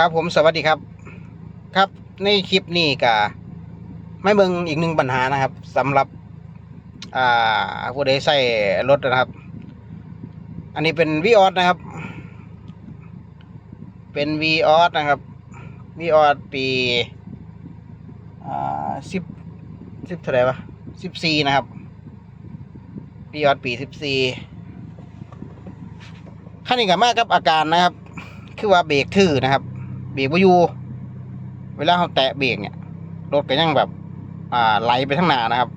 ครับผมสวัสดีครับ ครับในคลิปนี้ก็ไม่เบิ่งอีกหนึ่งปัญหานะครับสำหรับอ่าผู้ใดใส่รถนะครับ อันนี้เป็นวีออสนะครับ เป็นวีออสนะครับวีออสปีอ่าสิบสิบเท่าไหร่วะสิบสี่นะครับวีออสปีสิบสี่ขั้นนี้กับมากับอาการนะครับ คือว่าเบรกทื่อนะครับ เบรกบ่อยู่ เวลาเขาแตะเบรกเนี่ย รถก็ยังแบบ อ่าไหลไปข้างหน้านะครับ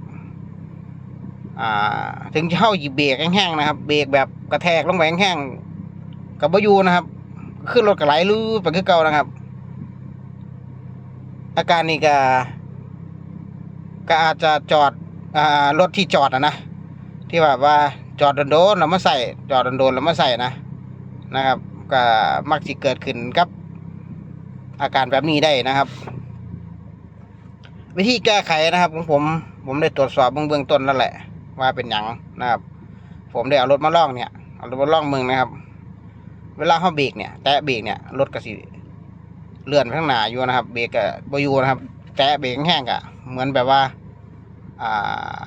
อ่า ถึงจะเข้าหยิบเบรกแห้งๆนะครับ เบรกแบบกระแทกลงไปแห้งๆกับบ่อยู่นะครับ ขึ้นรถก็ไหลลื้อไปคือเก่านะครับ อาการนี้ก็ก็อาจจะจอดอ่ารถที่จอดอะนะที่แบบว่าจอดโดนๆแล้วมาใส่จอดโดนๆแล้วมาใส่นะนะครับ ก็มักสิเกิดขึ้นกับ อาการแบบนี้ได้นะครับ วิธีแก้ไขนะครับของผม ผมได้ตรวจสอบเบื้องเบื้องต้นแล้วแหละ ว่าเป็นหยังนะครับ ผมได้เอารถมาล่องเนี่ยเอารถมาล่องเมืองนะครับ เวลาเขาเบรกเนี่ยแตะเบรกเนี่ยรถก็สิเลื่อนไปข้างหน้าอยู่นะครับ เบรกก็บอยู่นะครับ แตะเบรกแห้งก็เหมือนแบบว่าอ่า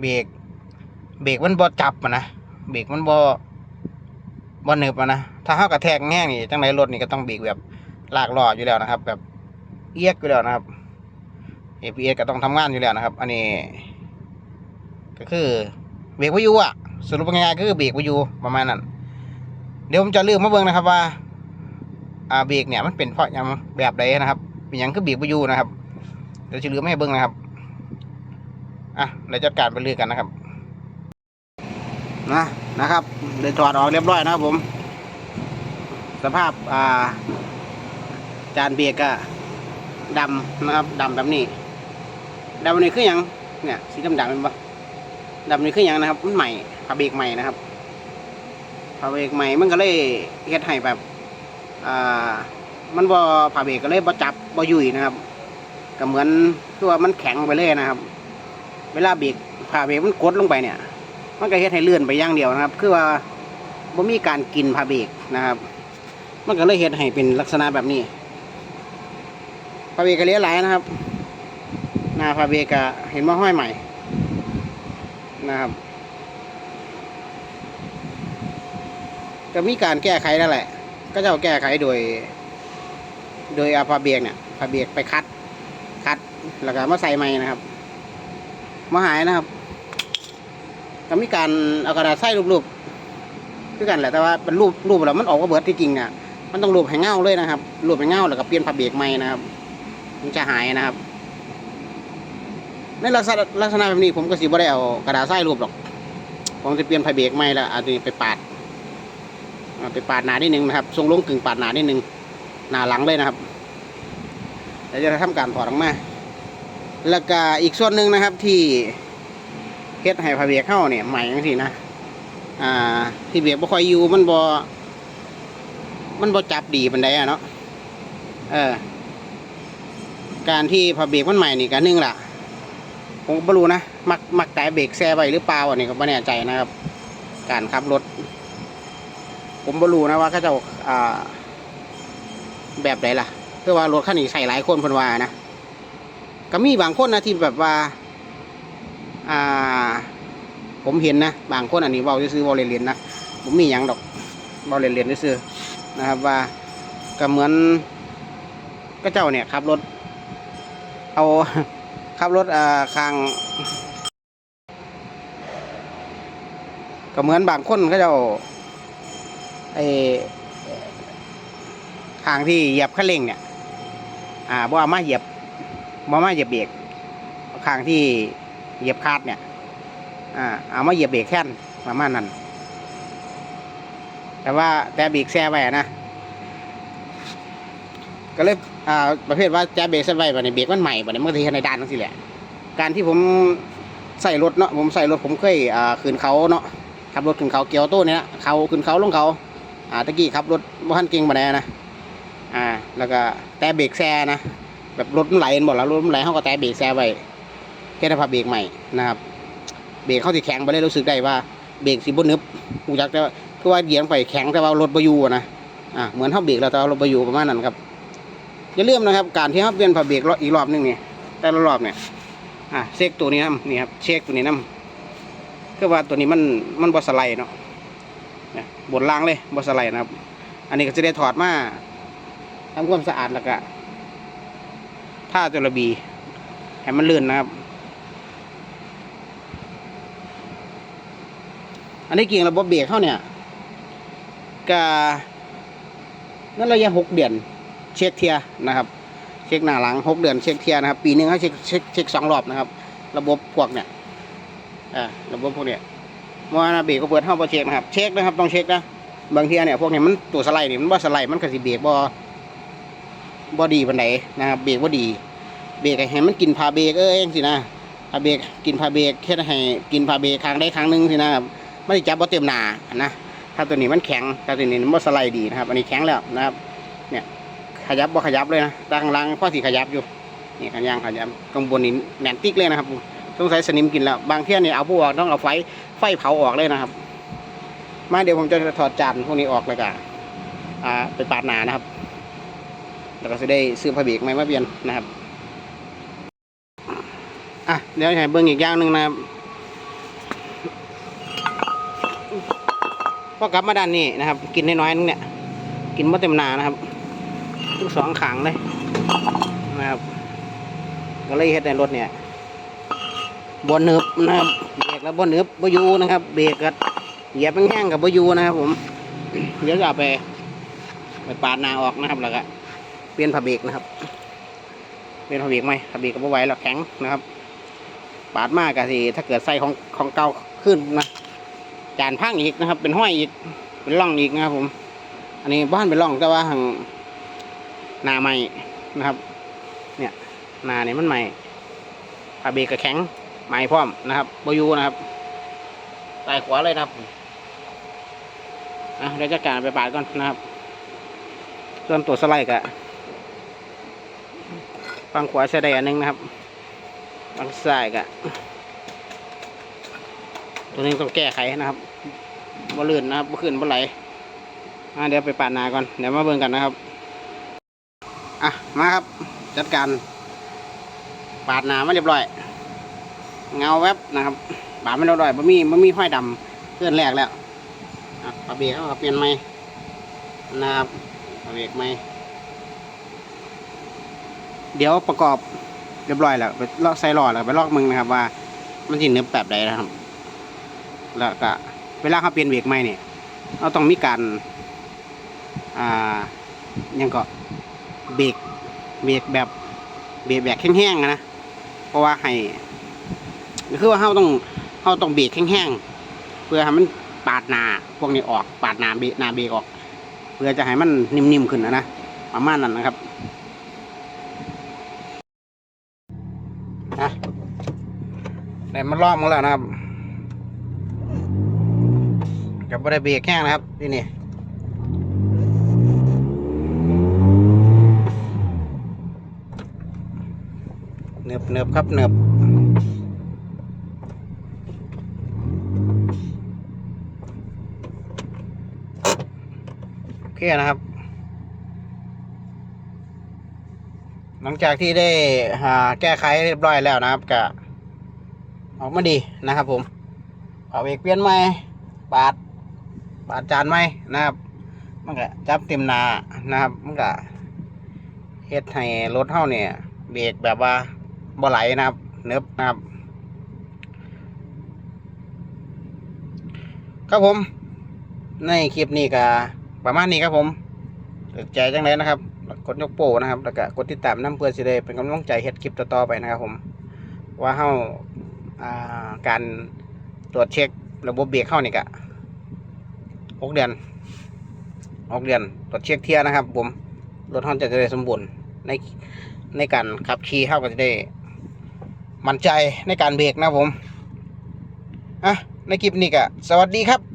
เบรกเบรกมันบ่จับนะเบรกมันบ่บ่หนึบนะถ้าเฮากระแทกแห้งนี่จังไดรถนี่ก็ต้องเบรกแบบ ลากล้ออยู่แล้วนะครับ แบบเอียกอยู่แล้วนะครับ ABS ก็ต้องทำงานอยู่แล้วนะครับ อันนี้ ก็คือเบรกไว้อยู่อะสรุปง่ายๆก็คือเบรกไว้อยู่ประมาณนั้น เดี๋ยวผมจะเลือกมาเบิ่งนะครับว่าอ่าเบรกเนี่ยมันเป็นเพราะยังแบบใดนะครับ เป็นยังคือเบรกไว้อยู่นะครับเดี๋ยวจะเลือกไม่ให้เบิ่งนะครับอะเราจัดการไปเลือกกันนะครับนะนะครับเดี๋ยวถอดออกเรียบร้อยนะครับผม สภาพอ่า จานเบรกก็ดำนะครับดำแบบนี้ดำแบบนี้คืออย่างเนี่ยสีดำดำเป็นปะดำนี่คืออย่างนะครับมันใหม่ผ้าเบรกใหม่นะครับผ้าเบรกใหม่มันก็เลยเฮ็ดให้แบบอ่ามันบ่ผ้าเบรกก็เลยบ่จับบ่ยุ่ยนะครับก็เหมือนคือว่ามันแข็งไปเลยนะครับ เวลาเบรกผ้าเบรกมันกดลงไปเนี่ย มันก็เฮ็ดให้เลื่อนไปอย่างเดียวนะครับ คือว่าบ่มีการกินผ้าเบรกนะครับ มันก็เลยเฮ็ดให้เป็นลักษณะแบบนี้ ผ้าเบก็เลี้ยหลายนะครับนาผ้าเบก็เห็นว่าห้อยใหม่นะครับก็มีการแก้ไขนั่นแหละ ก็จะเอาแก้ไขโดย โดยเอาผ้าเบกเนี่ยผ้าเบกไปคัด คัดแล้วก็มาใส่ใหม่นะครับมาหายนะครับก็มีการเอากระดาษใส่รูปๆคือกันแหละแต่ว่าเป็นรูปรูปแล้วมันออกมาเบิดที่จริงเนี่ยมันต้องรูปให้เงาเลยนะครับรูปให้เงาแล้วก็เปลี่ยนผ้าเบรกใหม่นะครับ มันจะหายนะครับ ในลักษณะลักษณะแบบนี้ผมก็สิบ่ได้เอากระดาษใส่รูปหรอก ผมจะเปลี่ยนผ้าเบรกใหม่ล้วเอาตัวนี้ไปปาดไปปาดหนานิดนึงนะครับ ทรงลงกึ่งปาดหนานิดนึง หนาหลังเลยนะครับแล้วจะทำการถอดออกมา แล้วก็อีกส่วนหนึ่งนะครับที่เฮ็ดให้พาเบรกเข้าเนี่ยใหม่จังซี่นะ อ่า ที่เบรกบ่ค่อยอยู่มันบ่มันบ่จับดีปานใดอะเนาะ เออ การที่พาเบรกมันใหม่นี่ก็หนึงล่ะ ผมก็บ่รู้นะ มักมักแต่เบรกแซ่ไว้หรือเปล่าอันนี้ก็บ่แน่ใจนะครับ การขับรถ ผมบ่รู้นะว่าเขาจ้าอ่า แบบไหนล่ะเพื่อว่ารถคันนี้ใส่หลายคนพนวานะก็มีบางคนนะที่แบบว่า อ่า ผมเห็นนะ บางคนอันนี้เบาซื้อๆเบาเรียนๆนะผมมีหยังดอกเบาเรียนๆซื้อนะครับว่าก็เหมือนก็เจ้าเนี่ยขับรถ เอาขับรถอ่าคางก็เหมือนบางคนก็จ้าไอ้ทางที่เหยียบคันเร่งเนี่ย อ่าบ่เอามาเหยียบบ่เอามาเหยียบเบรกเอางที่เหยียบคาดเนี่ย อ่า เอามาเหยียบเบรกแค่นประมาณนั้น แต่ว่าแต่เบรกแซ่ไว้นะ ก็เลย อ่าประเภทว่าแจเบรกแซ่ไว้บัดนี้เบรกมันใหม่บัดนี้มันก็ทีในด้านทั้งสิแหละ การที่ผมใส่รถเนาะผมใส่รถผมเคยอ่าขึ้นเขาเนาะขับรถขึ้นเขาเกียวโต้เนี่ยเขาขึ้นเขาลงเขาอ่าตะกี้ขับรถบ่ทันเก่งมาแน่นะอ่าแล้วก็แต่เบรกแซ่นะแบบรถมันไหลหมดแล้วรถมันไหลเขาก็แต่เบรกแซ่ไว้แค่ถ้าพับเบรกใหม่นะครับเบรกเขาสิแข็งไปเลยรู้สึกได้ว่าเบรกสิบนึบกูจักแต่ว่าคือว่าเหยียงไปแข็งแต่ว่ารถบอยู่อะนะอ่าเหมือนเฮาเบรกแล้วแต่เราไปอยู่ประมาณนั้นครับ อย่าลืมนะครับการที่เฮาเปลี่ยนผ้าเบรกอีกรอบนึงนี่แต่ละรอบเนี่ยอ่าเช็คตัวนี้นํนี่ครับเช็คตัวนี้นํคือว่าตัวนี้มันมันบ่สไลเนาะเนี่ยบนล่างเลยบ่สไลนะครับ อันนี้ก็จะได้ถอดมาทำความสะอาดแล้วก็ท่าตัวระบีให้มันลื่นนะครับ อันนี้เกี่ยงระบบเบรกเข้าเนี่ยกานั่นระยะหกเดือน เช็คเทียนะครับ เช็คหน้าหลังหกเดือนเช็คเทียนะครับ ปีหนึงเขาเช็คเช็คเช็คสองรอบนะครับ ระบบพวกเนี่ยอ่าระบบพวกเนี่ยเมื่อวาเบรกก็เปิดเข้าพอเช็คนะครับ เช็คนะครับต้องเช็คนะบางทีเนี่ยพวกเนี้มันตัวสไลด์นี่มันว่าสไลด์มันก็สิเบรกบ่บ่ดีปันไหนนะครับเบรกบ่ดีเบรกให้มันกินพาเบรกเอ้ยสินะพาเบรกกินพาเบรกแค่ให้กินพาเบรกครั้งได้ครั้งหนึงสินะครับไม่ได้จับบ่เต็มหนานะถ้าตัวนี้มันแข็งถ้าตัวนี้มันบ่สไลด์ดีนะครับ อันนี้แข็งแล้วนะครับ ขยับบ่ขยับเลยนะตั้งล่างพ่อสีขยับอยู่นี่ขยังขยับตรงบนนี้แหนนติ๊กเลยนะครับสงสัยสนิมกินแล้วบางเที่ยนี่เอาพวกออกต้องเอาไฟไฟเผาออกเลยนะครับ มาเดี๋ยวผมจะถอดจานพวกนี้ออกเลยกันอ่าไปปาดหนานะครับแล้วก็จะได้ซื้อผ้าเบรกไหมมาเปลี่ยนนะครับอะเดี๋ยวให้เบิ่งอีกอย่างหนึ่งนะครับพอกลับมาด้านนี้นะครับ กินน้อยๆนึงเนี่ย กินมาเต็มหนานะครับ ทุกสองขางเลยนะครับ ก็เลยเฮ็ดในรถเนี่ยบนเนืบนะครับเบรกแล้วบนเนืบบอยูนะครับเบรกกับเหยียบแห้งกับบอยูนะครับ ผมเดี๋ยวจะเอาไป ไปปาดนาออกนะครับแล้วก็เปลี่ยนผ้าเบรกนะครับ เปลี่ยนผ้าเบรกไหมผ้าเบรกก็บ่ไหวแล้วแข็งนะครับ ปาดมากกะสิถ้าเกิดใส่ของของเก่าขึ้นนะจานพังอีกนะครับ เป็นห้อยอีกเป็นร่องอีกนะครับผม อันนี้บ้านเป็นร่องแต่ว่าทาง นาใหม่นะครับ เนี่ยนาเนี่ยมันใหม่ผ้าเบรกกระแข็งใหม่พร้อมนะครับบยูนะครับใส่ขวาเลยนะครับอะเดี๋ยวจะการไปปาดก่อนนะครับส่วนตัวสไลด์กะฝั่งขวาใช้ได้อันหนึงนะครับฝั่งซ้ายกะตัวนี้ต้องแก้ไขนะครับบ่ลื่นนะครับบ่ขึ้นบ่ไหลอ่าเดี๋ยวไปปาดนาก่อนเดี๋ยวมาเบิ่งกันนะครับ อะ มาครับ จัดการ ปาดหนามาเรียบร้อย เงาแวบนะครับ ปาดไม่เรียบร้อยบ่มีบ่มีห้อยดำเคลื่อนแรกแล้วอะปาเบรกเขาก็เปลี่ยนใหม่นะครับปาเบรกใหม่เดี๋ยวประกอบเรียบร้อยแล้วไปลอกใส่หลอดแล้วไปลอกมึงนะครับ ว่า มันสิเนื้อแบบใดนะครับ แล้วก็เวลาเขาเปลี่ยนเบรกใหม่เนี่ยเราต้องมีการ อ่ายังก็ เบรกเบรกแบบเบรกแบบแห้งๆนะเพราะว่าให้คือว่าเราต้องเราต้องเบรกแห้งๆเพื่อให้มันปาดหนาพวกนี้ออกปาดหนาเบรกหนาเบรกออก เพื่อจะให้มันนิ่มๆขึ้นนะนะประมาณนั้นนะครับอะได้มันลอกมาแล้วนะครับกับบริเบรกแห้งนะครับที่นี่ บเนบครับเนบโอเคนะครับ หลังจากที่ได้หาแก้ไขเรียบร้อยแล้วนะครับก็ออกมาดีนะครับ ผมเอาเบรกเปลี่ยนใหม่ปาดปาดจานไหมนะครับมันก็จับเต็มนานะครับมันก็เฮ็ดให้รถเท่าเนี่ยเบรกแบบว่า บ่ไหลนะครับ เนิบนะครับ ครับผม ในคลิปนี้ก็ประมาณนี้ครับผมเกิดใจจังเลยนะครับ กดยกโป้นะครับ แล้วก็กดติดตามน้ำเพื่อสิได้เป็นกำลังใจเฮ็ดคลิปต่อๆไปนะครับผม ว่าเฮาอ่าการตรวจเช็คระบบเบรกเข้านี่ก็หกเดือนหกเดือน ตรวจเช็คเทียนะครับผม รถฮอนจะได้สมบูรณ์ในในการขับขี่เข้าก็จะได้ มั่นใจในการเบรกนะผมอะในคลิปนี้ก็สวัสดีครับ